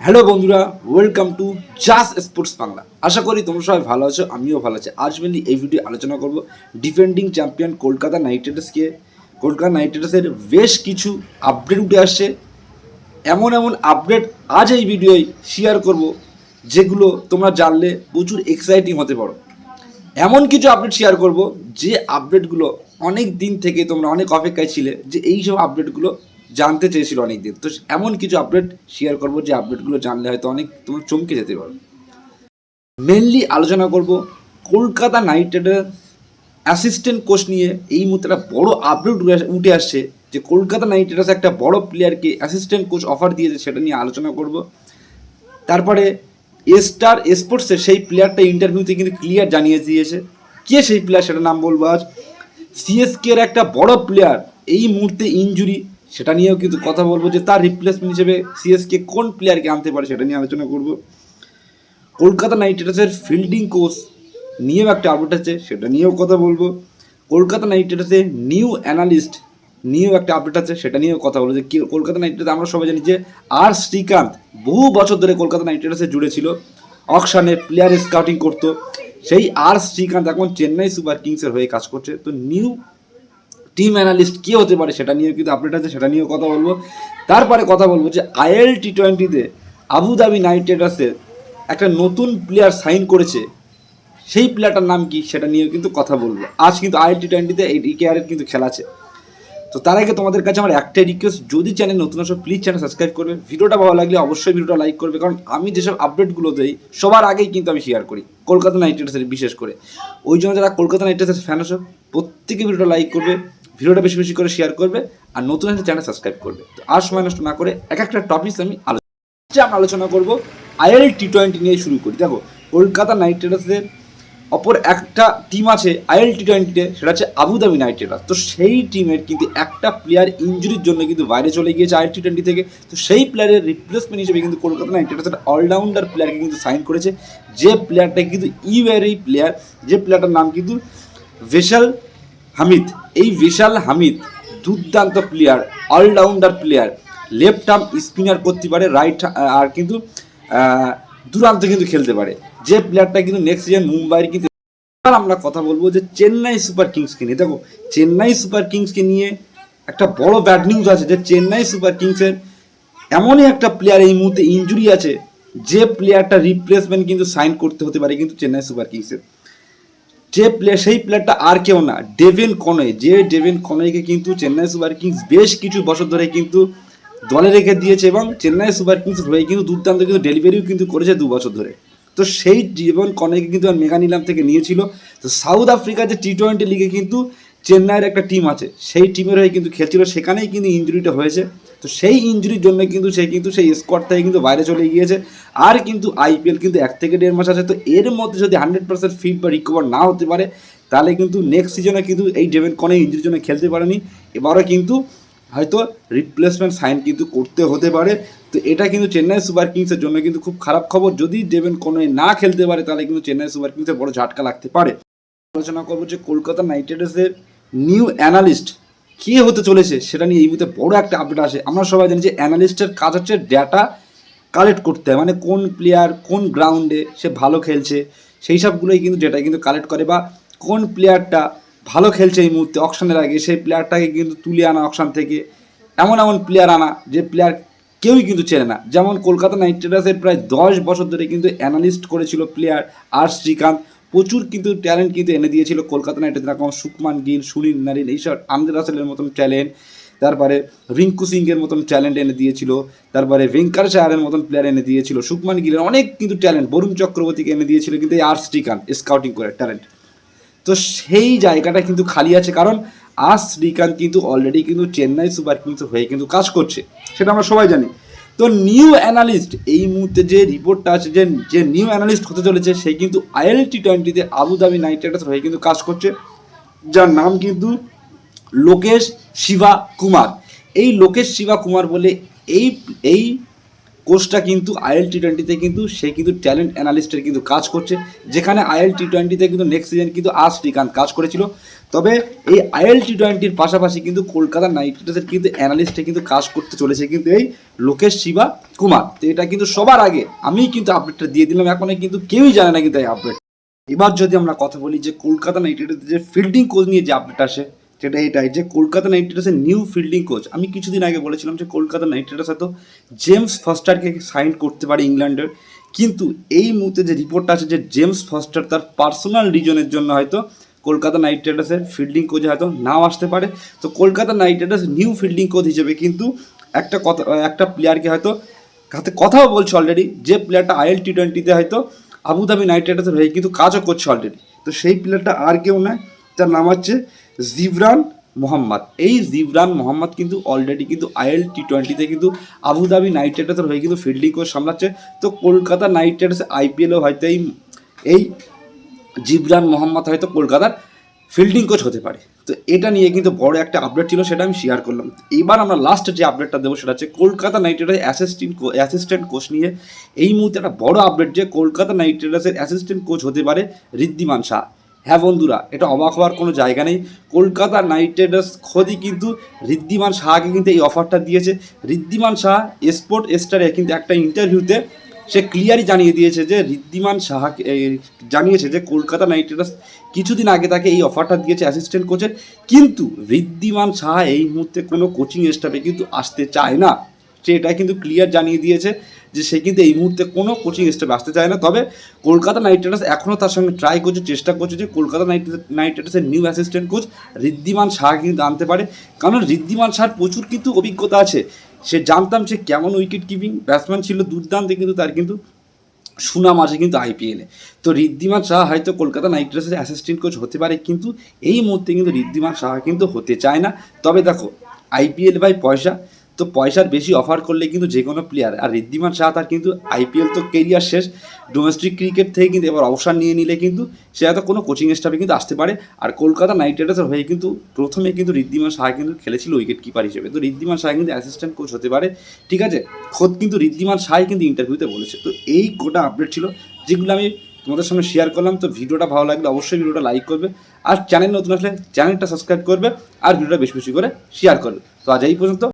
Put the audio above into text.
Hello বন্ধুরা welcome to Jas sports Bangla আশা করি তোমরা সবাই ভালো আছো, আমিও ভালো আছি। আজ মেনলি এই ভিডিও আলোচনা করব ডিফেন্ডিং চ্যাম্পিয়ন কলকাতা নাইট রাইডার্সকে কলকাতা নাইট রাইডার্সের বেশ কিছু আপডেট উঠে আসছে। এমন এমন আপডেট আজ এই ভিডিওয় শেয়ার করব, যেগুলো তোমরা জানলে প্রচুর এক্সাইটিং হতে পারো। এমন কিছু আপডেট শেয়ার করব, যে আপডেটগুলো অনেক দিন থেকে তোমরা অনেক অপেক্ষায় ছিলে, যে এই সব আপডেটগুলো জানতে চেয়েছিল অনেক দিন তো এমন কিছু আপডেট শেয়ার করব যে আপডেটগুলো জানলে হয়তো অনেক তোমরা চমকে যেতে পারো। মেনলি আলোচনা করব Kolkata Knight Rider assistant coach নিয়ে। এই মুহূর্তে একটা বড় আপডেট উঠে আসছে যে কলকাতা নাইট রাইডার্স একটা বড় প্লেয়ারকে অ্যাসিস্ট্যান্ট কোচ অফার দিয়েছে, সেটা নিয়ে আলোচনা করব। তারপরে স্টার স্পোর্টসের সেই প্লেয়ারটা ইন্টারভিউতে কিন্তু ক্লিয়ার জানিয়ে দিয়েছে। কে সেই প্লেয়ার সেটা নাম বলব আজ? সিএসকে এর একটা বড় প্লেয়ার এই মুহূর্তে ইনজুরি সেটা নিয়েও কিন্তু কথা বলব যে তার রিপ্লেসমেন্ট হিসেবে সিএসকে কোন প্লেয়ারকে আনতে পারে সেটা নিয়ে আলোচনা করব। কলকাতা নাইট রাইডার্সের ফিল্ডিং কোচ নিয়েও একটা আপডেট আছে, সেটা নিয়েও কথা বলব। কলকাতা নাইট রাইডার্সের নিউ অ্যানালিস্ট নিয়েও একটা আপডেট আছে, সেটা নিয়েও কথা বলব। যে কলকাতা নাইট রাইডার্স আমরা সবাই জানি যে আর শ্রীকান্ত বহু বছর ধরে কলকাতা নাইট রাইডার্সে জুড়ে ছিল, অকশানে প্লেয়ার স্কাউটিং করতো। সেই আর শ্রীকান্ত এখন চেন্নাই সুপার কিংসের হয়ে কাজ করছে। তো নিউ টিম অ্যানালিস্ট কে হতে পারে সেটা নিয়েও কিন্তু আপডেট আছে, সেটা নিয়েও কথা বলব। তারপরে কথা বলব যে আইএল টি টোয়েন্টিতে আবুধাবি নাইট রাইডার্সের একটা নতুন প্লেয়ার সাইন করেছে। সেই প্লেয়ারটার নাম কি সেটা নিয়েও কিন্তু কথা বলব। আজ কিন্তু আইএল টি টোয়েন্টিতে এই ডিকেআরের কিন্তু খেলা আছে। তো তার আগে তোমাদের কাছে আমার একটাই রিকোয়েস্ট যদি চ্যানেল নতুন আসো প্লিজ চ্যানেল সাবস্ক্রাইব করবে। ভিডিওটা ভালো লাগলে অবশ্যই ভিডিওটা লাইক করবে, কারণ আমি যেসব আপডেটগুলো দিই, সবার আগেই কিন্তু আমি শেয়ার করি, কলকাতা নাইট রাইডার্সের বিশেষ করে। ওই জন্য যারা কলকাতা নাইট রাইডার্সের ফ্যান আছো প্রত্যেকে ভিডিওটা লাইক করবে। ভিডিওটা বেশি বেশি করে শেয়ার করবে আর নতুন একটা চ্যানেল সাবস্ক্রাইব করবে। তো আর সময় নষ্ট না করে এক একটা টপিক আমি আলোচনা আমরা আলোচনা করব আইএল টি টোয়েন্টি নিয়ে শুরু করি। দেখো, কলকাতা নাইট রাইডার্সের অপর একটা টিম আছে আইএল টি টোয়েন্টিতে সেটা হচ্ছে আবুধাবি নাইট রাইডার্স তো সেই টিমের কিন্তু একটা প্লেয়ার ইঞ্জুরির জন্য কিন্তু বাইরে চলে গিয়েছে আইএল টি টোয়েন্টি থেকে। তো সেই প্লেয়ারের রিপ্লেসমেন্ট হিসেবে কিন্তু কলকাতা নাইট রাইডার্স একটা অলরাউন্ডার প্লেয়ারকে কিন্তু সাইন করেছে। যে প্লেয়ারটা কিন্তু ইউএরই প্লেয়ার যে প্লেয়ারটার নাম কিন্তু ভেশাল হামিদ, এই বিশাল হামিদ, দুর্দান্ত player allrounder player left arm spinner করতে পারে রাইট আর কিন্তু দুরান্ত কিন্তু খেলতে পারে। যে প্লেয়ারটা কিন্তু নেক্সট সিজন মুম্বাইয়ের কিন্তু আমরা কথা বলব যে চেন্নাই সুপার কিংসকে নিয়ে। দেখো, চেন্নাই সুপার কিংসকে নিয়ে একটা বড় ব্যাড নিউজ আছে যে চেন্নাই সুপার কিংসের এমনই একটা প্লেয়ার এই মুহূর্তে ইনজুরি আছে, যে প্লেয়ারটা রিপ্লেসমেন্ট কিন্তু সাইন করতে হতে পারে কিন্তু চেন্নাই সুপার কিংসের। যে প্লেয়ার সেই প্লেয়ারটা আর কেউ না ডেভিন কনয় যে ডেভিন কনয়কে কিন্তু চেন্নাই সুপার কিংস বেশ কিছু বছর ধরে কিন্তু দলে রেখে দিয়েছে এবং চেন্নাই সুপার কিংস হয়ে কিন্তু দুর্দান্ত কিন্তু ডেলিভারিও কিন্তু করেছে দু বছর ধরে। তো সেই ডেভিন কনয়কে কিন্তু মেগা নিলাম থেকে নিয়েছিল। তো সাউথ আফ্রিকার যে টি টোয়েন্টি লিগে কিন্তু চেন্নাইয়ের একটা টিম আছে। সেই টিমের হয়ে কিন্তু খেলছিল। সেখানেই কিন্তু ইঞ্জুরিটা হয়েছে। তো সেই ইঞ্জুরির জন্য কিন্তু সে কিন্তু সেই স্কোয়াড থেকে কিন্তু বাইরে চলে গিয়েছে। আর কিন্তু আইপিএল কিন্তু এক থেকে দেড় মাস আছে। তো এর মধ্যে যদি হান্ড্রেড পার্সেন্ট ফিট বা রিকভার না হতে পারে, তাহলে কিন্তু নেক্সট সিজনে কিন্তু এই ডেভেন কনে ইঞ্জুরির জন্য খেলতে পারেনি। এবারও কিন্তু হয়তো রিপ্লেসমেন্ট সাইন কিন্তু করতে হতে পারে। তো এটা কিন্তু চেন্নাই সুপার কিংসের জন্য কিন্তু খুব খারাপ খবর। যদি ডেভেন কনে না খেলতে পারে, তাহলে কিন্তু চেন্নাই সুপার কিংসের বড় ঝাটকা লাগতে পারে। আলোচনা করব যে কলকাতা নাইট রাইডার্সের নিউ অ্যানালিস্ট। কে হতে চলেছে সেটা নিয়ে এই মুহূর্তে বড় একটা আপডেট আসে। আমরা সবাই জানি যে অ্যানালিস্টের কাজ হচ্ছে ডেটা কালেক্ট করতে। হয় মানে কোন প্লেয়ার কোন গ্রাউন্ডে সে ভালো খেলছে, সেই সবগুলোই কিন্তু ডেটা কিন্তু কালেক্ট করে বা কোন প্লেয়ারটা ভালো খেলছে এই মুহূর্তে অকশনের আগে, সেই প্লেয়ারটাকে কিন্তু তুলে আনা অকশন থেকে। এমন এমন প্লেয়ার আনা যে প্লেয়ার কেউই কিন্তু চেনে না। যেমন কলকাতা নাইট রাইডার্সের প্রায় দশ বছর ধরে কিন্তু অ্যানালিস্ট করেছিল প্লেয়ার আর শ্রীকান্ত। প্রচুর কিন্তু ট্যালেন্ট কিন্তু এনে দিয়েছিল কলকাতা নাইট যেরকম সুকমান, গিল, সুনীল, নারিন এইসব আন্দ্রে রাসেলের মতন ট্যালেন্ট তারপরে রিঙ্কু সিংয়ের মতন ট্যালেন্ট এনে দিয়েছিল, তারপরে ভেঙ্কার চায়ারের মতন প্লেয়ার এনে দিয়েছিল, সুকমান গিলের অনেক কিন্তু ট্যালেন্ট বরুণ চক্রবর্তীকে এনে দিয়েছিল কিন্তু এই আর শ্রীকান্ত স্কাউটিং করে ট্যালেন্ট তো সেই জায়গাটা কিন্তু খালি আছে, কারণ আজ শ্রীকান্ত কিন্তু অলরেডি কিন্তু চেন্নাই সুপার কিংস হয়ে কিন্তু কাজ করছে, সেটা আমরা সবাই জানি। তো নিউ অ্যানালিস্ট এই মুহূর্তে যে রিপোর্টটা আছে যে যে নিউ অ্যানালিস্ট হতে চলেছে সেই কিন্তু আইএল টি টোয়েন্টিতে আবুধাবি নাইট রাইডার্স হয়ে কিন্তু কাজ করছে, যার নাম কিন্তু লোকেশ শিবা কুমার এই লোকেশ শিবা কুমার বলে এই এই কোচটা কিন্তু আইএল টি টোয়েন্টিতে কিন্তু সে কিন্তু ট্যালেন্ট অ্যানালিস্টের কিন্তু কাজ করছে। যেখানে আইএল টি টোয়েন্টিতে কিন্তু নেক্সট সিজন কিন্তু আর শ্রীকান্ত কাজ করেছিল। তবে এই আইএল টি টোয়েন্টির পাশাপাশি কিন্তু কলকাতা নাইট রাইডার্সের কিন্তু অ্যানালিস্টে কিন্তু কাজ করতে চলেছে কিন্তু এই লোকেশ শিবা কুমার। তো এটা কিন্তু সবার আগে আমি কিন্তু আপডেটটা দিয়ে দিলাম এখন কিন্তু কেউই জানে না কিন্তু এই আপডেট এবার যদি আমরা কথা বলি যে কলকাতা নাইট রাইডার্সের যে ফিল্ডিং কোচ নিয়ে যে আপডেট আসে সেটা এটাই যে কলকাতা নাইট রাইডার্সের নিউ ফিল্ডিং কোচ আমি কিছুদিন আগে বলেছিলাম যে কলকাতা নাইট রাইডার্স হয়তো জেমস ফস্টারকে সাইন করতে পারে ইংল্যান্ডের। কিন্তু এই মুহূর্তে যে রিপোর্টটা আছে যে জেমস ফস্টার তার পার্সোনাল রিজনের জন্য হয়তো কলকাতা নাইট রাইডার্সের ফিল্ডিং কোচ হয়তো নাও আসতে পারে। তো Kolkata Knight Riders new fielding coach হিসেবে কিন্তু একটা কথা, একটা প্লেয়ারকে হয়তো হাতে কথাও বলছে অলরেডি যে প্লেয়ারটা আইএল টি টোয়েন্টিতে হয়তো আবুধাবি নাইট রাইডার্সের হয়ে কিন্তু কাজও করছে অলরেডি তো সেই প্লেয়ারটা আর কেউ নয়, তার নাম হচ্ছে জিবরান মোহাম্মদ। এই জিবরান মোহাম্মদ কিন্তু অলরেডি কিন্তু আইএল টি টোয়েন্টিতে কিন্তু আবুধাবি নাইট রাইডার্সের হয়ে কিন্তু ফিল্ডিং কোচ সামলাচ্ছে। তো কলকাতা নাইট রাইডার্স আইপিএলও হয়তো এই এই জিবরান মোহাম্মদ হয়তো কলকাতার ফিল্ডিং কোচ হতে পারে। তো এটা নিয়ে কিন্তু বড় একটা আপডেট ছিল, সেটা আমি শেয়ার করলাম। এবার আমরা লাস্ট যে আপডেটটা দেবো, সেটা হচ্ছে Kolkata Knight Riders assistant assistant coach নিয়ে। এই মুহূর্তে একটা বড় আপডেট যে কলকাতা নাইট রাইডার্সের অ্যাসিস্ট্যান্ট কোচ হতে পারে ঋদ্ধিমান শাহ। হ্যাঁ বন্ধুরা, এটা অবাক হওয়ার কোনো জায়গা নেই। কলকাতা নাইট রাইডার্স খোদই কিন্তু ঋদ্ধিমান শাহকে কিন্তু এই অফারটা দিয়েছে। ঋদ্ধিমান শাহ স্পোর্ট স্টারে কিন্তু একটা ইন্টারভিউতে সে ক্লিয়ারই জানিয়ে দিয়েছে যে, ঋদ্ধিমান সাহাকে জানিয়েছে যে কলকাতা নাইট রাইডার্স কিছুদিন আগে তাকে এই অফারটা দিয়েছে অ্যাসিস্ট্যান্ট কোচের কিন্তু ঋদ্ধিমান সাহা এই মুহূর্তে কোনো কোচিং স্টাফে কিন্তু আসতে চায় না। সে এটা কিন্তু ক্লিয়ার জানিয়ে দিয়েছে যে সে কিন্তু এই মুহূর্তে কোনো কোচিং স্টাফে আসতে চায় না। তবে কলকাতা নাইট রাইডার্স এখনও তার সঙ্গে ট্রাই করছে, চেষ্টা করছে যে কলকাতা নাইট নাইট রাইডার্সের new assistant coach Wriddhiman Saha কিন্তু আনতে পারে। কারণ ঋদ্ধিমান শাহর প্রচুর কিন্তু অভিজ্ঞতা আছে। সে জানতাম সে কেমন উইকেট কিপিং ব্যাটসম্যান ছিল, দুর্দান্ত কিন্তু তার কিন্তু সুনাম আছে কিন্তু আইপিএলে তো ঋদ্ধিমান শাহ হয়তো কলকাতা নাইট রাইডার্সের অ্যাসিস্ট্যান্ট কোচ হতে পারে, কিন্তু এই মুহূর্তে কিন্তু ঋদ্ধিমান শাহ কিন্তু হতে চায় না। তবে দেখো আইপিএল বাই পয়সা তো পয়সার বেশি অফার করলে কিন্তু যে কোনো প্লেয়ার আর ঋদ্ধিমান শাহ তার কিন্তু আইপিএল তো কেরিয়ার শেষ ডোমেস্টিক ক্রিকেট থেকে কিন্তু এবার অবসর নিয়ে নিলে কিন্তু সে হয়তো কোনো কোচিং স্টাফে কিন্তু আসতে পারে, আর কলকাতা নাইট রাইডার্সের হয়ে কিন্তু প্রথমে কিন্তু ঋদ্ধিমান শাহ কিন্তু খেলেছিল উইকেট কিপার হিসেবে। তো ঋদ্ধিমান শাহ কিন্তু অ্যাসিস্ট্যান্ট কোচ হতে পারে, ঠিক আছে? খোদ কিন্তু ঋদ্ধিমান শাহ কিন্তু ইন্টারভিউতে বলেছে। তো এই গোটা আপডেট ছিল, যেগুলো আমি তোমাদের সঙ্গে শেয়ার করলাম। তো ভিডিওটা ভালো লাগলে অবশ্যই ভিডিওটা লাইক করবে, আর চ্যানেল নতুন আসলে চ্যানেলটা সাবস্ক্রাইব করবে, আর ভিডিওটা বেশি বেশি করে শেয়ার করবে। তো আজ এই পর্যন্ত।